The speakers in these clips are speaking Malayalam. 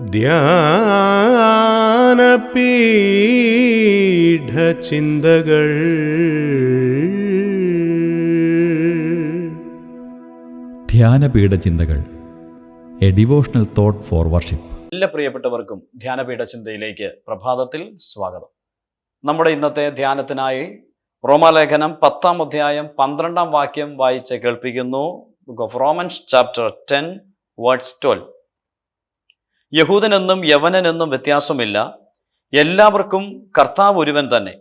ധ്യാനപീഠചിന്തകൾ. ധ്യാനപീഠ ചിന്തകൾ a devotional thought for worship. എല്ലാ പ്രിയപ്പെട്ടവർക്കും ധ്യാനപീഠ ചിന്തയിലേക്ക് പ്രഭാതത്തിൽ സ്വാഗതം. നമ്മുടെ ഇന്നത്തെ ധ്യാനത്തിനായി റോമാലേഖനം പത്താം അധ്യായം പന്ത്രണ്ടാം വാക്യം വായിച്ച് കേൾപ്പിക്കുന്നു. Book of Romans chapter ten words twelve യഹൂദനെന്നും യവനനെന്നും വ്യത്യാസമില്ല. എല്ലാവർക്കും കർത്താവ് ഒരുവൻ തന്നെ.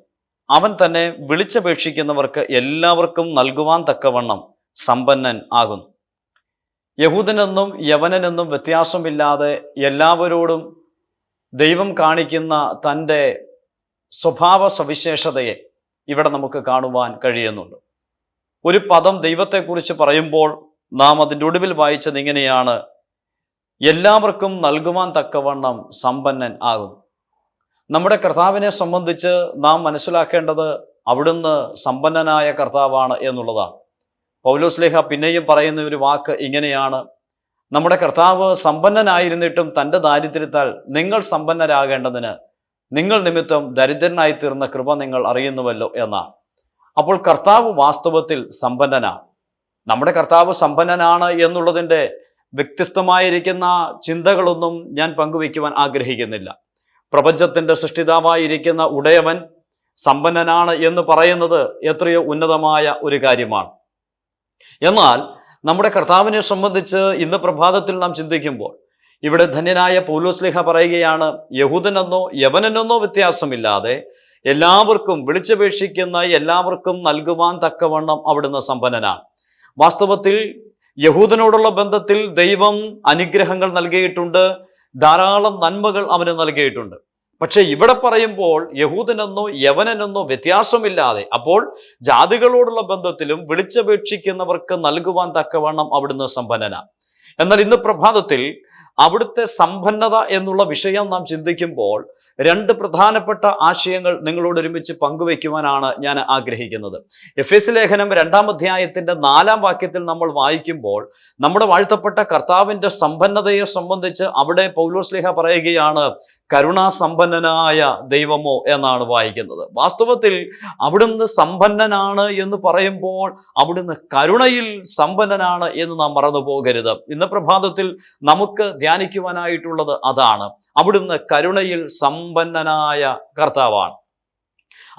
അവൻ തന്നെ വിളിച്ചപേക്ഷിക്കുന്നവർക്ക് എല്ലാവർക്കും നൽകുവാൻ തക്കവണ്ണം സമ്പന്നൻ ആകുന്നു. യഹൂദനെന്നും യവനനെന്നും വ്യത്യാസമില്ലാതെ എല്ലാവരോടും ദൈവം കാണിക്കുന്ന തന്റെ സ്വഭാവ സവിശേഷതയെ ഇവിടെ നമുക്ക് കാണുവാൻ കഴിയുന്നുണ്ട്. ഒരു പദം ദൈവത്തെക്കുറിച്ച് പറയുമ്പോൾ നാം അതിന്റെ ഒടുവിൽ വായിച്ചത് ഇങ്ങനെയാണ്. എല്ലാവർക്കും നൽകുവാൻ തക്കവണ്ണം സമ്പന്നൻ ആകും. നമ്മുടെ കർത്താവിനെ സംബന്ധിച്ച് നാം മനസ്സിലാക്കേണ്ടത് അവിടുന്ന് സമ്പന്നനായ കർത്താവാണ് എന്നുള്ളതാണ്. പൗലോസ്ലേഹ പിന്നെയും പറയുന്ന ഒരു വാക്ക് ഇങ്ങനെയാണ്. നമ്മുടെ കർത്താവ് സമ്പന്നനായിരുന്നിട്ടും തന്റെ ദാരിദ്ര്യത്താൽ നിങ്ങൾ സമ്പന്നരാകേണ്ടതിന് നിങ്ങൾ നിമിത്തം ദരിദ്രനായി തീർന്ന കൃപ നിങ്ങൾ അറിയുന്നുവല്ലോ എന്നാണ്. അപ്പോൾ കർത്താവ് വാസ്തവത്തിൽ സമ്പന്നനാണ്. നമ്മുടെ കർത്താവ് സമ്പന്നനാണ് എന്നുള്ളതിന്റെ വ്യത്യസ്തമായിരിക്കുന്ന ചിന്തകളൊന്നും ഞാൻ പങ്കുവയ്ക്കുവാൻ ആഗ്രഹിക്കുന്നില്ല. പ്രപഞ്ചത്തിന്റെ സൃഷ്ടിതാവായിരിക്കുന്ന ഉടയവൻ സമ്പന്നനാണ് എന്ന് പറയുന്നത് എത്രയോ ഉന്നതമായ ഒരു കാര്യമാണ്. എന്നാൽ നമ്മുടെ കർത്താവിനെ സംബന്ധിച്ച് ഇന്ന് പ്രഭാതത്തിൽ നാം ചിന്തിക്കുമ്പോൾ ഇവിടെ ധന്യനായ പൗലോസ്ലിഹ പറയുകയാണ് യഹൂദനെന്നോ യവനെന്നോ വ്യത്യാസമില്ലാതെ എല്ലാവർക്കും വിളിച്ചപേക്ഷിക്കുന്ന എല്ലാവർക്കും നൽകുവാൻ തക്കവണ്ണം അവിടുന്ന് സമ്പന്നനാണ്. വാസ്തവത്തിൽ യഹൂദനോടുള്ള ബന്ധത്തിൽ ദൈവം അനുഗ്രഹങ്ങൾ നൽകിയിട്ടുണ്ട് ധാരാളം നന്മകൾ അവന് നൽകിയിട്ടുണ്ട്. പക്ഷേ ഇവിടെ പറയുമ്പോൾ യഹൂദനെന്നോ യവനനെന്നോ വ്യത്യാസമില്ലാതെ അപ്പോൾ ജാതികളോടുള്ള ബന്ധത്തിലും വിളിച്ചപേക്ഷിക്കുന്നവർക്ക് നൽകുവാൻ തക്കവണ്ണം അവിടുന്ന് സമ്പന്നന. എന്നാൽ ഇന്ന് പ്രഭാതത്തിൽ അവിടുത്തെ സമ്പന്നത എന്നുള്ള വിഷയം നാം ചിന്തിക്കുമ്പോൾ രണ്ട് പ്രധാനപ്പെട്ട ആശയങ്ങൾ നിങ്ങളോട് ഒരുമിച്ച് പങ്കുവയ്ക്കുവാനാണ് ഞാൻ ആഗ്രഹിക്കുന്നത്. എഫ് എസ് ലേഖനം രണ്ടാം അധ്യായത്തിന്റെ നാലാം വാക്യത്തിൽ നമ്മൾ വായിക്കുമ്പോൾ നമ്മുടെ വാഴ്ത്തപ്പെട്ട കർത്താവിന്റെ സമ്പന്നതയെ സംബന്ധിച്ച് അവിടെ പൗലോസ്ലേഹ പറയുകയാണ് കരുണാസമ്പന്നനായ ദൈവമോ എന്നാണ് വായിക്കുന്നത്. വാസ്തവത്തിൽ അവിടുന്ന് സമ്പന്നനാണ് എന്ന് പറയുമ്പോൾ അവിടുന്ന് കരുണയിൽ സമ്പന്നനാണ് എന്ന് നാം മറന്നു പോകരുത്. ഇന്ന് പ്രഭാതത്തിൽ നമുക്ക് ധ്യാനിക്കുവാനായിട്ടുള്ളത് അതാണ്. അവിടുന്ന് കരുണയിൽ സമ്പന്നനായ കർത്താവാണ്.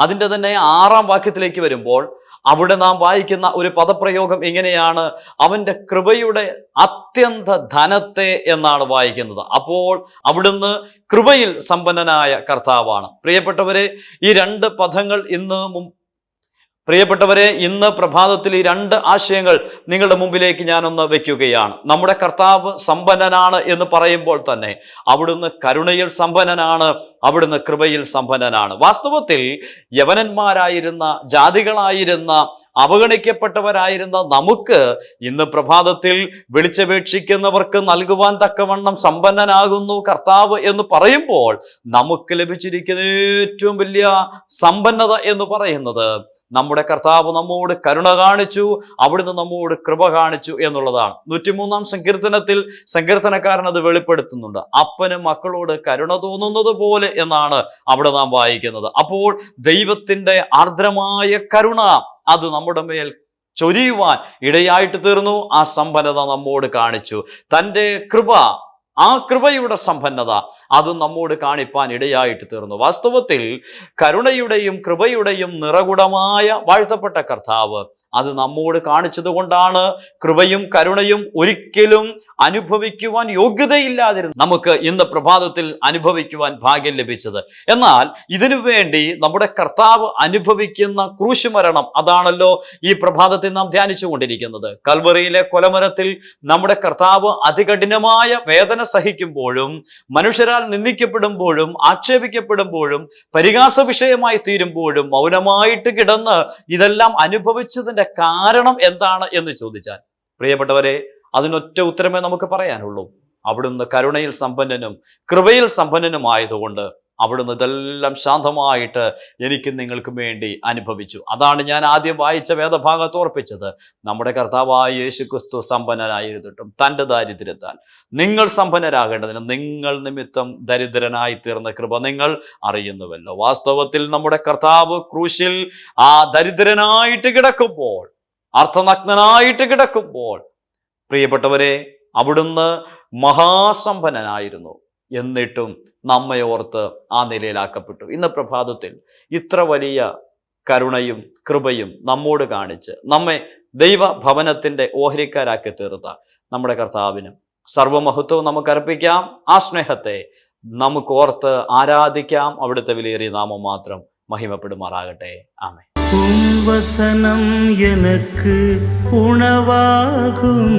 അതിന്റെ തന്നെ ആറാം വാക്യത്തിലേക്ക് വരുമ്പോൾ അവിടെ നാം വായിക്കുന്ന ഒരു പദപ്രയോഗം ഇങ്ങനെയാണ് അവന്റെ കൃപയുടെ അത്യന്ത ധനത്തെ എന്നാണ് വായിക്കുന്നത്. അപ്പോൾ അവിടുന്ന് കൃപയിൽ സമ്പന്നനായ കർത്താവാണ്. പ്രിയപ്പെട്ടവരെ ഈ രണ്ട് പദങ്ങൾ ഇന്ന് പ്രിയപ്പെട്ടവരെ ഇന്ന് പ്രഭാതത്തിൽ ഈ രണ്ട് ആശയങ്ങൾ നിങ്ങളുടെ മുമ്പിലേക്ക് ഞാനൊന്ന് വയ്ക്കുകയാണ് നമ്മുടെ കർത്താവ് സമ്പന്നനാണ് എന്ന് പറയുമ്പോൾ തന്നെ അവിടുന്ന് കരുണയിൽ സമ്പന്നനാണ് അവിടുന്ന് കൃപയിൽ സമ്പന്നനാണ്. വാസ്തവത്തിൽ യവനന്മാരായിരുന്ന ജാതികളായിരുന്ന അവഗണിക്കപ്പെട്ടവരായിരുന്ന നമുക്ക് ഇന്ന് പ്രഭാതത്തിൽ വിളിച്ചപേക്ഷിക്കുന്നവർക്ക് നൽകുവാൻ തക്കവണ്ണം സമ്പന്നനാകുന്നു കർത്താവ് എന്ന് പറയുമ്പോൾ നമുക്ക് ലഭിച്ചിരിക്കുന്ന ഏറ്റവും വലിയ സമ്പന്നത എന്ന് പറയുന്നത് നമ്മുടെ കർത്താവ് നമ്മോട് കരുണ കാണിച്ചു അവിടുന്ന് നമ്മോട് കൃപ കാണിച്ചു എന്നുള്ളതാണ്. നൂറ്റിമൂന്നാം സങ്കീർത്തനത്തിൽ സങ്കീർത്തനക്കാരൻ അത് വെളിപ്പെടുത്തുന്നുണ്ട്. അപ്പന് മക്കളോട് കരുണ തോന്നുന്നത് പോലെ എന്നാണ് അവിടെ നാം വായിക്കുന്നത്. അപ്പോൾ ദൈവത്തിന്റെ ആർദ്രമായ കരുണ അത് നമ്മുടെ മേൽ ചൊരിയുവാൻ ഇടയായിട്ട് തീർന്നു. ആ സമ്പന്നത നമ്മോട് കാണിച്ചു. തന്റെ കൃപ ആ കൃപയുടെ സമ്പന്നത അത് നമ്മോട് കാണിപ്പാൻ ഇടയായിട്ട് തീർന്നു. വാസ്തവത്തിൽ കരുണയുടെയും കൃപയുടെയും നിറകുടമായ വാഴ്ത്തപ്പെട്ട കർത്താവ് അത് നമ്മോട് കാണിച്ചതുകൊണ്ടാണ് കൃപയും കരുണയും ഒരിക്കലും അനുഭവിക്കുവാൻ യോഗ്യതയില്ലാതിരുന്നു നമുക്ക് ഇന്ന് പ്രഭാതത്തിൽ അനുഭവിക്കുവാൻ ഭാഗ്യം ലഭിച്ചത്. എന്നാൽ ഇതിനു വേണ്ടി നമ്മുടെ കർത്താവ് അനുഭവിക്കുന്ന ക്രൂശുമരണം അതാണല്ലോ ഈ പ്രഭാതത്തിൽ നാം ധ്യാനിച്ചു കൊണ്ടിരിക്കുന്നത് കൽവറിയിലെ കൊലമരത്തിൽ നമ്മുടെ കർത്താവ് അതികഠിനമായ വേദന സഹിക്കുമ്പോഴും മനുഷ്യരാൽ നിന്ദിക്കപ്പെടുമ്പോഴും ആക്ഷേപിക്കപ്പെടുമ്പോഴും പരിഹാസ വിഷയമായി തീരുമ്പോഴും മൗനമായിട്ട് കിടന്ന് ഇതെല്ലാം അനുഭവിച്ചതിന്റെ കാരണം എന്താണ് എന്ന് ചോദിച്ചാൽ പ്രിയപ്പെട്ടവരെ അതിനൊറ്റ ഉത്തരമേ നമുക്ക് പറയാനുള്ളൂ. അവിടുന്ന് കരുണയിൽ സമ്പന്നനും കൃപയിൽ സമ്പന്നനുമായതുകൊണ്ട് അവിടുന്ന് ഇതെല്ലാം ശാന്തമായിട്ട് എനിക്ക് നിങ്ങൾക്കും വേണ്ടി അനുഭവിച്ചു. അതാണ് ഞാൻ ആദ്യം വായിച്ച വേദഭാഗത്ത് ഓർപ്പിച്ചത്. നമ്മുടെ കർത്താവായ യേശു ക്രിസ്തു സമ്പന്നനായിരുന്നിട്ടും തന്റെ ദാരിദ്ര്യത്താൽ. നിങ്ങൾ സമ്പന്നരാകേണ്ടതിന് നിങ്ങൾ നിമിത്തം ദരിദ്രനായി തീർന്ന കൃപ നിങ്ങൾ അറിയുന്നുവല്ലോ. വാസ്തവത്തിൽ നമ്മുടെ കർത്താവ് ക്രൂശിൽ ആ ദരിദ്രനായിട്ട് കിടക്കുമ്പോൾ അർത്ഥനഗ്നനായിട്ട് കിടക്കുമ്പോൾ പ്രിയപ്പെട്ടവരെ അവിടുന്ന് മഹാസമ്പന്നനായിരുന്നു. എന്നിട്ടും നമ്മെ ഓർത്ത് ആ നിലയിലാക്കപ്പെട്ടു. ഇന്ന് പ്രഭാതത്തിൽ ഇത്ര വലിയ കരുണയും കൃപയും നമ്മോട് കാണിച്ച് നമ്മെ ദൈവഭവനത്തിന്റെ ഓഹരിക്കാരാക്കി തീർത്ത നമ്മുടെ കർത്താവിനും സർവമഹത്വവും നമുക്കർപ്പിക്കാം. ആ സ്നേഹത്തെ നമുക്ക് ഓർത്ത് ആരാധിക്കാം. അവിടുത്തെ വിലയേറിയ നാമം മാത്രം മഹിമപ്പെടുമാറാകട്ടെ. ആമേ വസനം എനക്ക് ഉണവാകും.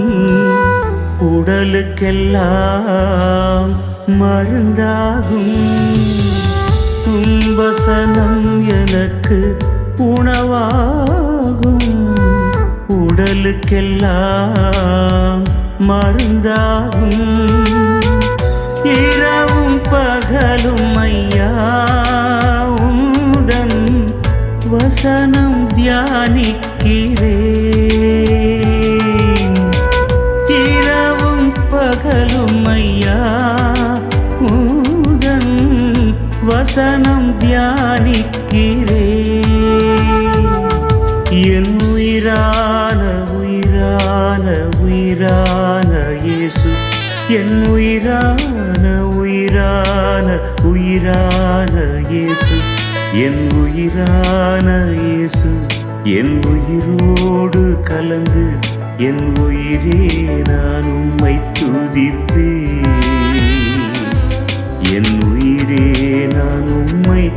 ഉടലുക്കെല്ലാം மருந்தாகும். உம் எனக்கு உணவாகும். உடலுக்கெல்லாம் மருந்தாகும். இரவும் பகலும் ஐயா உந்தன் வசனம் தியானிக்கிறேன். வசனம் தியானிக்கிறே என் உயிரான உயிரான உயிரான இயேசு என் உயிரான உயிரான உயிரான இயேசு என் உயிரான இயேசு என் உயிரோடு கலந்து என் உயிரே நான் உம்மை துதிப்பேன் என் உயிரே நான்